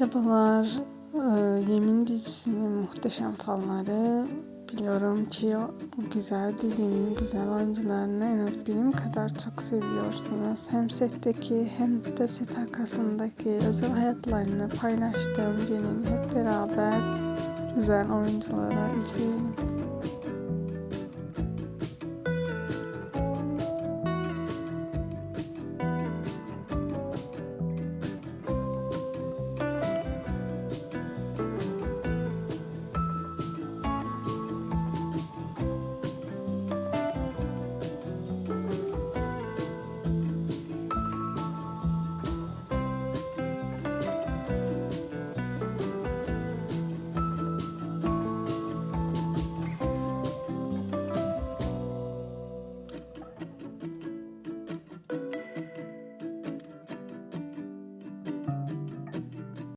Merhabalar. Ee, Yemin dizisinin muhteşem fanları. Biliyorum ki bu güzel dizinin güzel oyuncularını en az benim kadar çok seviyorsunuz. Hem setteki hem de set arkasındaki özel hayatlarını paylaştığım gelin hep beraber güzel oyuncuları izleyelim.